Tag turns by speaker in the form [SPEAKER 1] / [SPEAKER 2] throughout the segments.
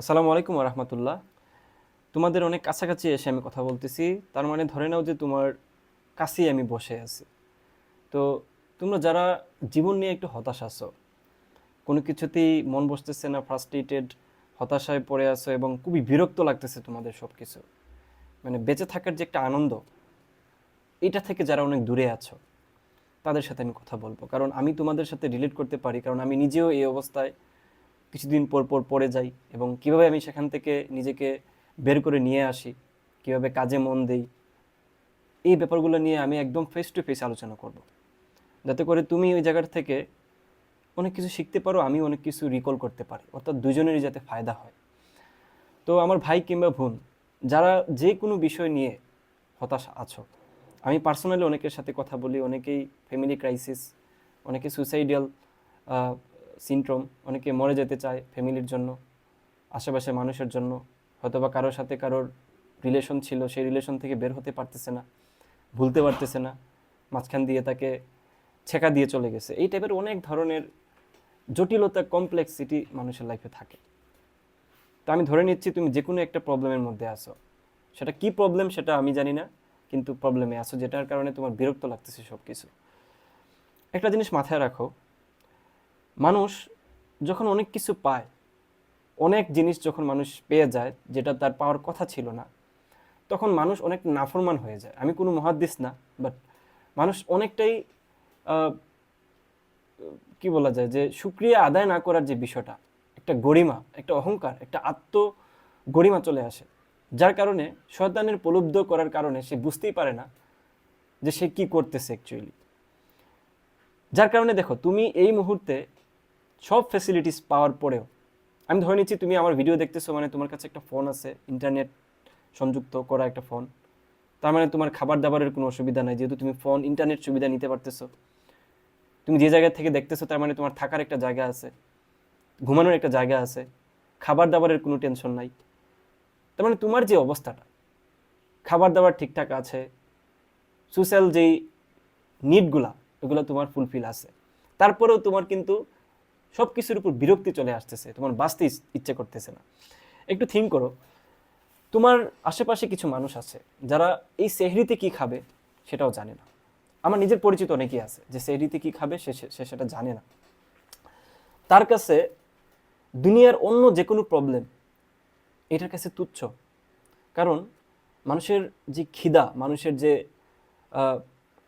[SPEAKER 1] আসসালামু আলাইকুম রহমতুল্লাহ তোমাদের অনেক কাছাকাছি এসে আমি কথা বলতেছি, তার মানে ধরে নাও যে তোমার কাছেই আমি বসে আছি। তো তোমরা যারা জীবন নিয়ে একটু হতাশ আছো, কোনো কিছুতেই মন বসতেছে না ফ্রাস্ট্রেটেড হতাশায় পড়ে আছো এবং খুবই বিরক্ত লাগতেছে তোমাদের সব কিছু মানে বেঁচে থাকার যে একটা আনন্দ, এটা থেকে যারা অনেক দূরে আছো, তাদের সাথে আমি কথা বলব। কারণ আমি তোমাদের সাথে রিলেট করতে পারি, কারণ আমি নিজেও এই অবস্থায় কিছুদিন পর পর পড়ে যাই এবং কীভাবে আমি সেখান থেকে নিজেকে বের করে নিয়ে আসি, কীভাবে কাজে মন দেই, এই ব্যাপারগুলো নিয়ে আমি একদম ফেস টু ফেস আলোচনা করব। যাতে করে তুমি ওই জায়গার থেকে অনেক কিছু শিখতে পারো, আমি অনেক কিছু রিকল করতে পারি, অর্থাৎ দুজনেরই যাতে ফায়দা হয়। তো আমার ভাই কিংবা বোন, যারা যে কোনো বিষয় নিয়ে হতাশ আছো, আমি পার্সোনালি অনেকের সাথে কথা বলি, অনেকেই ফ্যামিলি ক্রাইসিস অনেকে সুসাইডিয়াল সিনড্রোম অনেকে মরে যেতে চায় ফ্যামিলির জন্য আশেপাশে মানুষের জন্য, হয়তোবা কারোর সাথে কারোর রিলেশন ছিল, সেই রিলেশন থেকে বের হতে পারতেছে না, ভুলতে পারতেছে না, মাঝখান দিয়ে তাকে ছেঁকা দিয়ে চলে গেছে। এই টাইপের অনেক ধরনের জটিলতা কমপ্লেক্সিটি মানুষের লাইফে থাকে। তো আমি ধরে নিচ্ছি, তুমি যে কোনো একটা প্রবলেমের মধ্যে আসো সেটা কি প্রবলেম সেটা আমি জানি না, কিন্তু প্রবলেমে আসো যেটার কারণে তোমার বিরক্ত লাগতেছে সব কিছু একটা জিনিস মাথায় রাখো মানুষ যখন অনেক কিছু পায়, অনেক জিনিস যখন মানুষ পেয়ে যায়, যেটা তার পাওয়ার কথা ছিল না, তখন মানুষ অনেক নাফরমান হয়ে যায়। আমি কোনো মহাদ্দিস না বাট মানুষ অনেকটাই কি বলা যায় যে সুক্রিয়া আদায় না করার যে বিষয়টা, একটা গরিমা, একটা অহংকার, একটা আত্ম গরিমা চলে আসে। যার কারণে শয়তানের প্রলুব্ধ করার কারণে সে বুঝতেই পারে না যে সে কি করতেছে অ্যাকচুয়ালি যার কারণে দেখো, তুমি এই মুহূর্তে সব ফ্যাসিলিটিস পাওয়ার পরেও, আমি ধরে নিচ্ছি তুমি আমার ভিডিও দেখতেছো মানে তোমার কাছে একটা ফোন আছে ইন্টারনেট সংযুক্ত করা একটা ফোন তার মানে তোমার খাবার দাবারের কোনো অসুবিধা নাই, যেহেতু তুমি ফোন ইন্টারনেট সুবিধা নিতে পারতেছো। তুমি যে জায়গা থেকে দেখতেছো, তার মানে তোমার থাকার একটা জায়গা আছে, ঘুমানোর একটা জায়গা আছে খাবার দাবারের কোনো টেনশন নাই। তার মানে তোমার যে অবস্থাটা খাবার দাবার ঠিকঠাক আছে সোশ্যাল যেই নিডগুলা এগুলো তোমার ফুলফিল আছে। তারপরেও তোমার কিন্তু সব কিছুর উপর বিরক্তি চলে আসতেছে, তোমার বাঁচতে ইচ্ছে করতেছে না। একটু থিঙ্ক করো। তোমার আশেপাশে কিছু মানুষ আছে, যারা এই সেহরিতে কি খাবে সেটাও জানে না। আমার নিজের পরিচিত অনেকেই আছে, যে সেহরিতে কি খাবে সে সে- সেটা জানে না। তার কাছে দুনিয়ার অন্য যে কোনো প্রবলেম এটার কাছে তুচ্ছ। কারণ মানুষের যে খিদা, মানুষের যে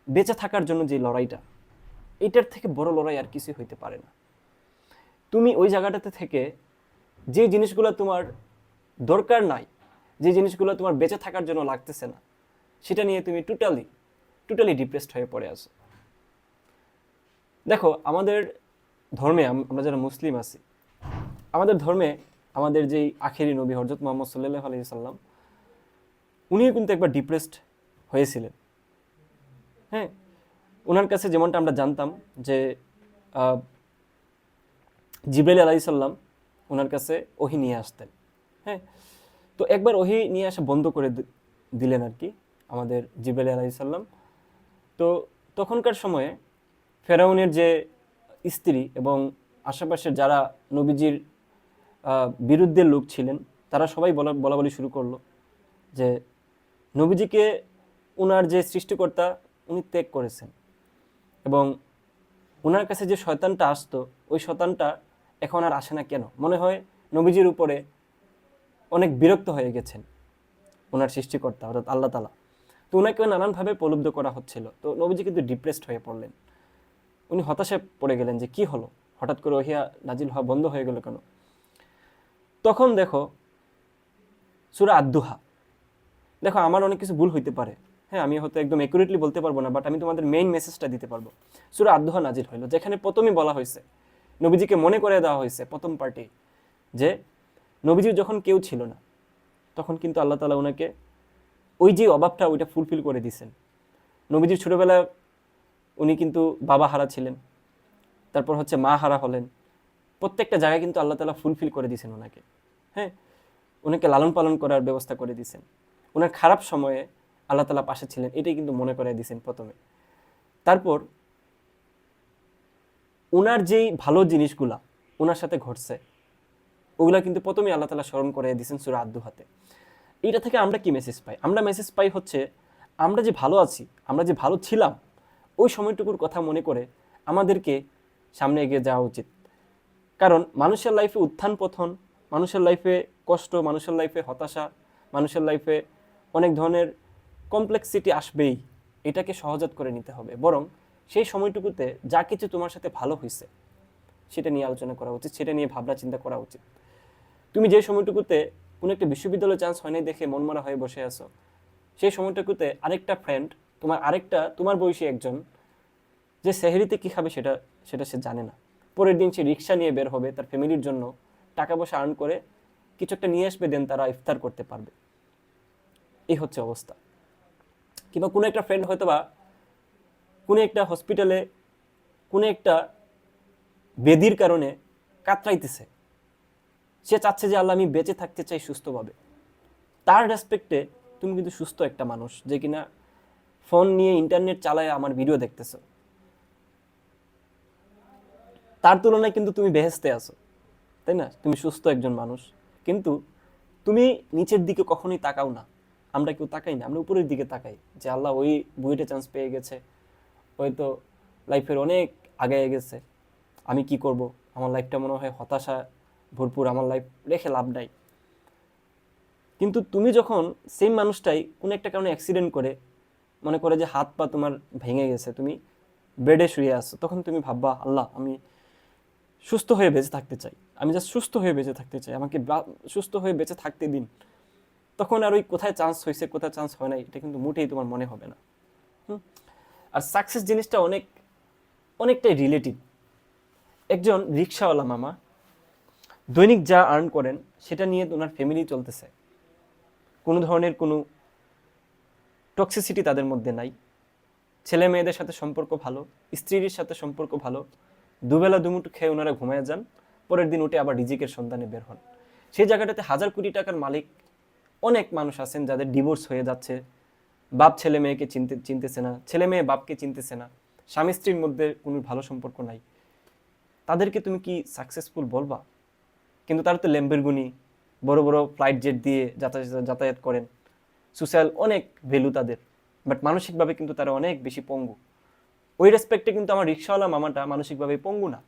[SPEAKER 1] বেঁচে থাকার জন্য যে লড়াইটা, এটার থেকে বড় লড়াই আর কিছুই হইতে পারে না। তুমি ওই জায়গাটাতে থেকে যে জিনিসগুলো তোমার দরকার নাই, যে জিনিসগুলো তোমার বেঁচে থাকার জন্য লাগতেছে না, সেটা নিয়ে তুমি টোটালি টোটালি ডিপ্রেসড হয়ে পড়ে আছো। দেখো, আমাদের ধর্মে আমরা যারা মুসলিম আছি, আমাদের ধর্মে আমাদের যেই আখেরি নবী হরজত মোহাম্মদ সাল্লাহ আলি সাল্লাম উনিও কিন্তু একবার ডিপ্রেসড হয়েছিলেন। হ্যাঁ ওনার কাছে যেমনটা আমরা জানতাম যে জিব্রাইল আলাইসাল্লাম ওনার কাছে ওহি নিয়ে আসতেন হ্যাঁ? তো একবার ওহি নিয়ে আসা বন্ধ করে দিলেন আর কি আমাদের জিব্রাইল আলাইসাল্লাম তো তখনকার সময়ে ফেরাউনের যে স্ত্রী এবং আশেপাশের যারা নবীজির বিরুদ্ধে লোক ছিলেন, তারা সবাই বলা বলা বলি শুরু করল যে নবীজিকে ওনার যে সৃষ্টিকর্তা উনি ত্যাগ করেছেন এবং ওনার কাছে যে শয়তানটা আসতো, ওই শয়তানটা এখন আর আসে না কেন? মনে হয় নবীজির উপরে অনেক বিরক্ত হয়ে গেছেন ওনার সৃষ্টিকর্তা, অর্থাৎ আল্লাহ তালা তো ওনাকে নানানভাবে প্রলুব্ধ করা হচ্ছিল। তো নবীজি কিন্তু ডিপ্রেসড হয়ে পড়লেন। উনি হতাশায় পড়ে গেলেন যে কি হলো? হঠাৎ করে ওহিয়া নাজিল হওয়া বন্ধ হয়ে গেল কেন? তখন দেখো, সুরা আদুহা দেখো, আমার অনেক কিছু ভুল হইতে পারে। হ্যাঁ আমি হয়তো একদম একুরেটলি বলতে পারব না বাট আমি তোমাদের মেইন মেসেজটা দিতে পারব। সুরা আদুহা নাজিল হইল, যেখানে প্রথমেই বলা হয়েছে নবীজিকে মনে করে দেওয়া হয়েছে প্রথম পার্টি যে নবীজি যখন কেউ ছিল না, তখন কিন্তু আল্লাহ তালা ওনাকে ওই যে অভাবটা ওইটা ফুলফিল করে দিছেন নবীজির ছোটোবেলায় উনি কিন্তু বাবা হারা ছিলেন, তারপর হচ্ছে মা হারা হলেন। প্রত্যেকটা জায়গায় কিন্তু আল্লাহ তালা ফুলফিল করে দিয়েছেন ওনাকে। হ্যাঁ ওনাকে লালন পালন করার ব্যবস্থা করে দিয়েছেন। ওনার খারাপ সময়ে আল্লাহ তালা পাশে ছিলেন, এটাই কিন্তু মনে করে দিয়েছেন প্রথমে। তারপর ওনার যেই ভালো জিনিসগুলা ওনার সাথে ঘটছে, ওগুলা কিন্তু প্রথমেই আল্লাহ তালা স্মরণ করে দিয়েছেন সুরা হাতে এইটা থেকে আমরা কি মেসেজ পাই? আমরা মেসেজ পাই হচ্ছে, আমরা যে ভালো আছি, আমরা যে ভালো ছিলাম, ওই সময়টুকুর কথা মনে করে আমাদেরকে সামনে এগিয়ে যাওয়া উচিত। কারণ মানুষের লাইফে উত্থান পথন মানুষের লাইফে কষ্ট, মানুষের লাইফে হতাশা, মানুষের লাইফে অনেক ধরনের কমপ্লেক্সিটি আসবেই, এটাকে সহজাত করে নিতে হবে। বরং সেই সময়টুকুতে যা কিছু তোমার সাথে ভালো হয়েছে, সেটা নিয়ে আলোচনা করা উচিত, সেটা নিয়ে ভাবনা চিন্তা করা উচিত। তুমি যে সময়টুকুতে কোনো একটা বিশ্ববিদ্যালয় চান্স হয় নাই দেখে মনমরা হয়ে বসে আছো, সেই সময়টুকুতে আরেকটা ফ্রেন্ড তোমার আরেকটা, তোমার বয়সী একজন, যে সেহেরিতে কী খাবে সেটা সেটা সে জানে না। পরের দিন সে রিক্সা নিয়ে বের হবে তার ফ্যামিলির জন্য, টাকা পয়সা আর্ন করে কিছু একটা নিয়ে আসবে দেন তারা ইফতার করতে পারবে। এই হচ্ছে অবস্থা। কিংবা কোনো একটা ফ্রেন্ড হয়তো বা কোনো একটা হসপিটালে কোনো একটা বেদির কারণে কাতরাইতেছে। সে চাচ্ছে যে, আল্লাহ, আমি বেঁচে থাকতে চাই সুস্থভাবে। তার রেসপেক্টে তুমি কিন্তু সুস্থ একটা মানুষ, যে কিনা ফোন নিয়ে ইন্টারনেট চালায় আমার ভিডিও দেখতেছ। তার তুলনায় কিন্তু তুমি বেহেস্তে আছো, তাই না? তুমি সুস্থ একজন মানুষ। কিন্তু তুমি নিচের দিকে কখনোই তাকাও না। আমরা কেউ তাকাই না, আমরা উপরের দিকে তাকাই যে, আল্লাহ, ওই বুয়েটে চান্স পেয়ে গেছে। ওই তো লাইফের অনেক আগে গেছে। আমি কি করব? আমার লাইফটা মনে হয় হতাশা ভরপুর, আমার লাইফ রেখে লাভ নাই। কিন্তু তুমি যখন সেম মানুষটাই কোনো একটা কারণে অ্যাক্সিডেন্ট করে, মনে করে যে হাত পা তোমার ভেঙে গেছে, তুমি বেডে শুয়ে আসছো তখন তুমি ভাববা, আল্লাহ, আমি সুস্থ হয়ে বেঁচে থাকতে চাই। আমি জাস্ট সুস্থ হয়ে বেঁচে থাকতে চাই। আমাকে সুস্থ হয়ে বেঁচে থাকতে দিন। তখন আর ওই কোথায় চান্স হয়েছে, কোথায় চান্স হয় নাই, এটা কিন্তু মোটেই তোমার মনে হবে না? আর সাকসেস জিনিসটা অনেক, অনেকটাই রিলেটিভ একজন রিক্সাওয়ালা মামা, দৈনিক যা আর্ন করেন, সেটা নিয়ে ওনার ফ্যামিলি চলতেছে। কোনো ধরনের কোনো টক্সিসিটি তাদের মধ্যে নাই। ছেলে মেয়েদের সাথে সম্পর্ক ভালো, স্ত্রীর সাথে সম্পর্ক ভালো। দুবেলা দুমুঠো খেয়ে ওনারা ঘুমায় যান, পরের দিন উঠে আবার রিজিকের সন্ধানে বের হন। সেই জায়গাটাতে হাজার কোটি টাকার মালিক অনেক মানুষ আছেন যাদের ডিভোর্স হয়ে যাচ্ছে। বাপ ছেলে মেয়েকে চিনতে, চিনতেছে না, ছেলে মেয়ে বাপকে চিনতেছে না, স্বামী স্ত্রীর মধ্যে কোনো ভালো সম্পর্ক নাই। তাদেরকে তুমি কি সাকসেসফুল বলবা? কিন্তু তারা তো ল্যাম্বেরগুনি বড় বড় ফ্লাইট জেট দিয়ে যাতায়াত যাতায়াত করেন। সোশ্যাল অনেক ভ্যালু তাদের বাট মানসিকভাবে কিন্তু তারা অনেক বেশি পঙ্গু। ওই রেসপেক্টে কিন্তু আমার রিক্সাওয়ালা মামাটা মানসিকভাবে পঙ্গু না।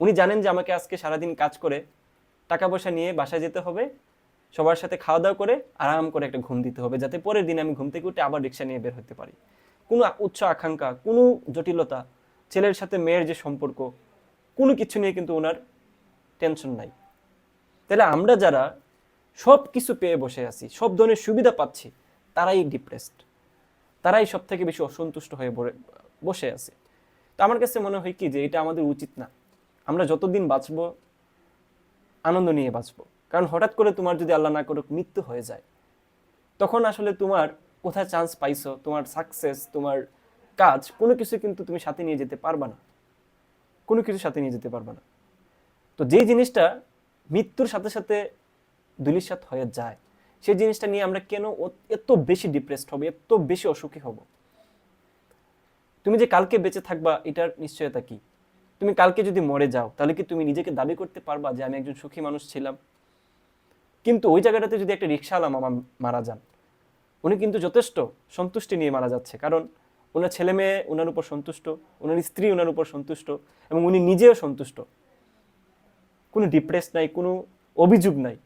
[SPEAKER 1] উনি জানেন যে আমাকে আজকে সারাদিন কাজ করে টাকা পয়সা নিয়ে বাসায় যেতে হবে সবার সাথে খাওয়া দাওয়া করে আরাম করে একটা ঘুম দিতে হবে, যাতে পরের দিন আমি ঘুম থেকে উঠে আবার রিক্সা নিয়ে বের হতে পারি। কোনো উচ্চ আকাঙ্ক্ষা, কোনো জটিলতা, ছেলের সাথে মেয়ের যে সম্পর্ক, কোনো কিছু নিয়ে কিন্তু ওনার টেনশন নাই। তাহলে আমরা যারা সব কিছু পেয়ে বসে আছি, সব ধরনের সুবিধা পাচ্ছি, তারাই ডিপ্রেসড তারাই সব থেকে বেশি অসন্তুষ্ট হয়ে বসে আছে। তো আমার কাছে মনে হয় কি যে এটা আমাদের উচিত না। আমরা যতদিন বাঁচবো, আনন্দ নিয়ে বাঁচবো। কারণ হঠাৎ করে তোমার যদি আল্লাহ না করুক, মৃত্যু হয়ে যায়। তখন আসলে তোমার কোথায় চান্স পাইছো, তোমার সাকসেস তোমার কাজ, কোনো কিছু কিন্তু তুমি সাথে নিয়ে যেতে পারবা না। কোনো কিছু সাথে নিয়ে যেতে পারবা না। তো যেই জিনিসটা মৃত্যুর সাথে সাথে দুলিশাত হয়ে যায়, সেই জিনিসটা নিয়ে আমরা কেন এত বেশি ডিপ্রেসড হব, এত বেশি অসুখী হব? তুমি যে কালকে বেঁচে থাকবা, এটার নিশ্চয়তা কি? তুমি কালকে যদি মরে যাও, তাহলে কি তুমি নিজেকে দাবি করতে পারবা যে আমি একজন সুখী মানুষ ছিলাম? কিন্তু ওই জায়গাটাতে যদি একটা রিক্সাওয়ালা মামা মারা যান, উনি কিন্তু যথেষ্ট সন্তুষ্টি নিয়ে মারা যাচ্ছে। কারণ ওনার ছেলে মেয়ে ওনার উপর সন্তুষ্ট ওনার স্ত্রী ওনার উপর সন্তুষ্ট এবং উনি নিজেও সন্তুষ্ট। কোনো ডিপ্রেস নাই, কোনো অভিযোগ নাই।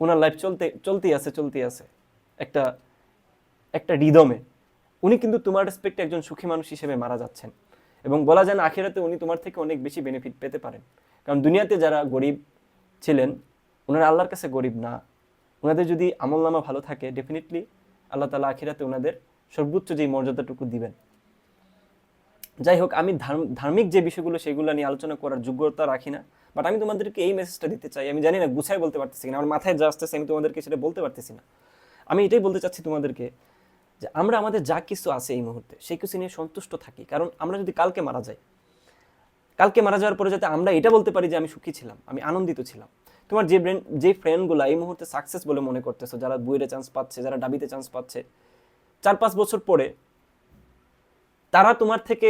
[SPEAKER 1] ওনার লাইফ চলতে চলতেই আছে চলতেই আছে। একটা একটা রিদমে। উনি কিন্তু তোমার রেসপেক্টে একজন সুখী মানুষ হিসেবে মারা যাচ্ছেন। এবং বলা যায় না, আখেরাতে উনি তোমার থেকে অনেক বেশি বেনিফিট পেতে পারেন। কারণ দুনিয়াতে যারা গরিব ছিলেন ওনারা আল্লাহর কাছে গরিব না। ওনাদের যদি আমলনামা ভালো থাকে ডেফিনেটলি আল্লাহ তালা আখিরাতে ওনাদের সর্বোচ্চ যেই মর্যাদাটুকু দিবেন। যাই হোক, আমি ধার্মিক যে বিষয়গুলো সেগুলো নিয়ে আলোচনা করার যোগ্যতা রাখি না বাট আমি তোমাদেরকে এই মেসেজটা দিতে চাই। আমি জানি না গুছাই বলতে পারতেছি না আমার মাথায় যা আসতেছে আমি তোমাদেরকে সেটা বলতে পারতেছি না। আমি এটাই বলতে চাচ্ছি তোমাদেরকে যে আমরা আমাদের যা কিছু আছে এই মুহূর্তে, সেই কিছু নিয়ে সন্তুষ্ট থাকি। কারণ আমরা যদি কালকে মারা যাই কালকে মারা যাওয়ার পরে যাতে আমরা এটা বলতে পারি যে আমি সুখী ছিলাম, আমি আনন্দিত ছিলাম। তোমার যে ব্রেন, যে ফ্রেন্ডগুলো এই মুহূর্তে সাকসেস বলে মনে করতেছো, যারা বুয়েটে চান্স পাচ্ছে, যারা ডাবিতে চান্স পাচ্ছে, চার পাঁচ বছর পরে তারা তোমার থেকে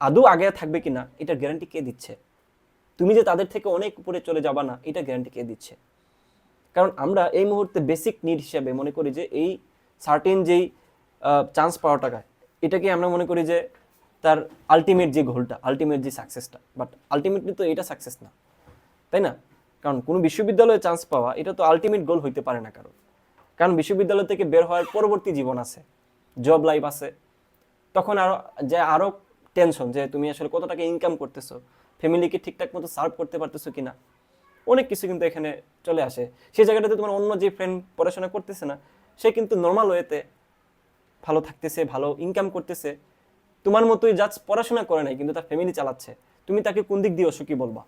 [SPEAKER 1] আদৌ আগে থাকবে কিনা এটার গ্যারান্টি কে দিচ্ছে? তুমি যে তাদের থেকে অনেক উপরে চলে যাবা না, এটা গ্যারান্টি কে দিচ্ছে? কারণ আমরা এই মুহূর্তে বেসিক নিড হিসাবে মনে করি যে এই সার্টেন যেই চান্স পাওয়া টাকা, এটাকে আমরা মনে করি যে তার আলটিমেট যে গোলটা আলটিমেট যে সাকসেসটা বাট আলটিমেটলি তো এটা সাকসেস না। তাই না? কারণ কোনো বিশ্ববিদ্যালয়ে চান্স পাওয়া, এটা তো আলটিমেট গোল হইতে পারে না কারও কারণ বিশ্ববিদ্যালয় থেকে বের হওয়ার পরবর্তী জীবন আছে। জব লাইফ আছে। তখন আরও, যে আরও টেনশন যে তুমি আসলে কত টাকা ইনকাম করতেছো ফ্যামিলিকে ঠিকঠাক মতো সার্ভ করতে পারতেছো কিনা, অনেক কিছু কিন্তু এখানে চলে আসে। সেই জায়গাটাতে তোমার অন্য যে ফ্রেন্ড পড়াশোনা করতেছে না, সে কিন্তু নর্মাল ওয়েতে ভালো থাকতেছে, ভালো ইনকাম করতেছে। তোমার মতোই জাস্ট পড়াশোনা করে নাই, কিন্তু তার ফ্যামিলি চালাচ্ছে। তুমি তাকে কোন দিক দিয়ে অসুখী বলবা?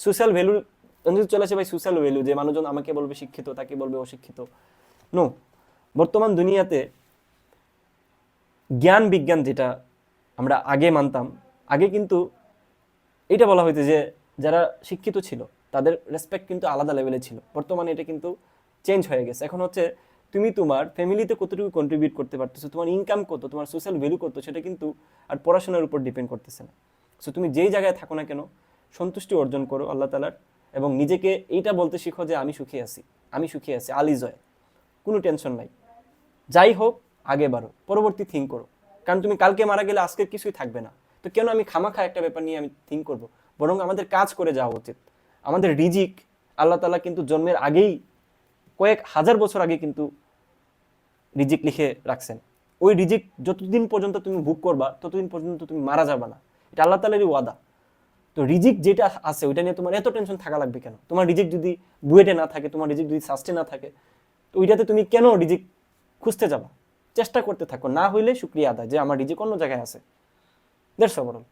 [SPEAKER 1] সোশ্যাল ভ্যালু চলে আসে ভাই সোশ্যাল ভ্যালু যে মানুষজন আমাকে বলবে শিক্ষিত, তাকে বলবে অশিক্ষিত। নো বর্তমান দুনিয়াতে জ্ঞান বিজ্ঞান যেটা আমরা আগে মানতাম, আগে কিন্তু এটা বলা হইতো যে যারা শিক্ষিত ছিল, তাদের রেসপেক্ট কিন্তু আলাদা লেভেলে ছিল। বর্তমানে এটা কিন্তু চেঞ্জ হয়ে গেছে। এখন হচ্ছে তুমি তোমার ফ্যামিলিতে কতটুকু কন্ট্রিবিউট করতে পারতেছো, তোমার ইনকাম কত, তোমার সোশ্যাল ভ্যালু কত, সেটা কিন্তু আর পড়াশোনার উপর ডিপেন্ড করতেছে না। সো তুমি যেই জায়গায় থাকো না কেন, সন্তুষ্টি অর্জন করো আল্লাহ তালার এবং নিজেকে এইটা বলতে শিখো যে আমি সুখী আছি, আমি সুখী আছি, আলি জয়। কোনো টেনশন নাই। যাই হোক, আগে বাড়ো, পরবর্তী থিঙ্ক করো। কারণ তুমি কালকে মারা গেলে আজকের কিছুই থাকবে না। তো কেন আমি খামাখা একটা ব্যাপার নিয়ে আমি থিঙ্ক করব? বরং আমাদের কাজ করে যাওয়া উচিত। আমাদের রিজিক, আল্লাহ তালা কিন্তু জন্মের আগেই কয়েক হাজার বছর আগে কিন্তু রিজিক লিখে রাখছেন। ওই রিজিক যতদিন পর্যন্ত তুমি ভোগ করবা, ততদিন পর্যন্ত তুমি মারা যাবে না। এটা আল্লাহ তালারই ওয়াদা। তো রিজিক যেটা আছে, ওইটা নিয়ে তোমার এত টেনশন থাকা লাগবে কেন? তোমার রিজিক যদি বুয়েটে না থাকে, তোমার রিজিক যদি সাস্টে না থাকে, তো ওইটাতে তুমি কেন রিজিক খুঁজতে যাবা? চেষ্টা করতে থাকো। না হইলে শুক্রিয়া আদায় যে আমার রিজিক অন্য জায়গায় আছে। দেড়শো বরং